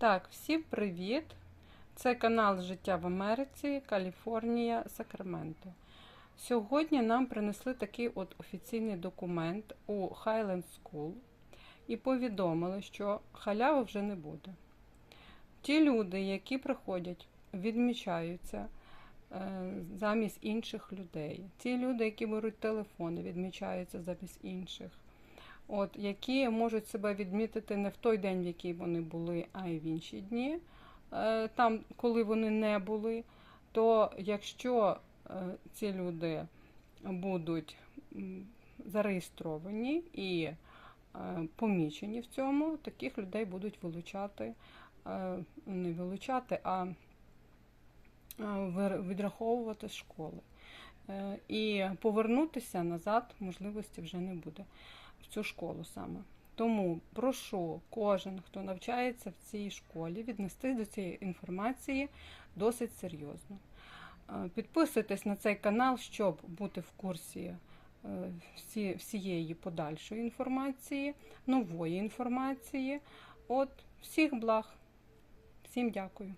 Так, всім привіт! Це канал Життя в Америці, Каліфорнія, Сакраменто. Сьогодні нам принесли такий от офіційний документ у Highland School і повідомили, що халяви вже не буде. Ті люди, які приходять, відмічаються е, замість інших людей. Ті люди, які беруть телефони, відмічаються замість інших. От, які можуть себе відмітити не в той день, в який вони були, а й в інші дні, е, там, коли вони не були, то якщо е, ці люди будуть зареєстровані і е, помічені в цьому, таких людей будуть вилучати, не вилучати, а відраховувати з школи. Е, І повернутися назад можливості вже не буде в цю школу саме. Тому прошу кожен, хто навчається в цій школі, віднестись до цієї інформації досить серйозно. Е, Підписуйтесь на цей канал, щоб бути в курсі е, всі, всієї подальшої інформації, нової інформації. От, всіх благ. Всім дякую.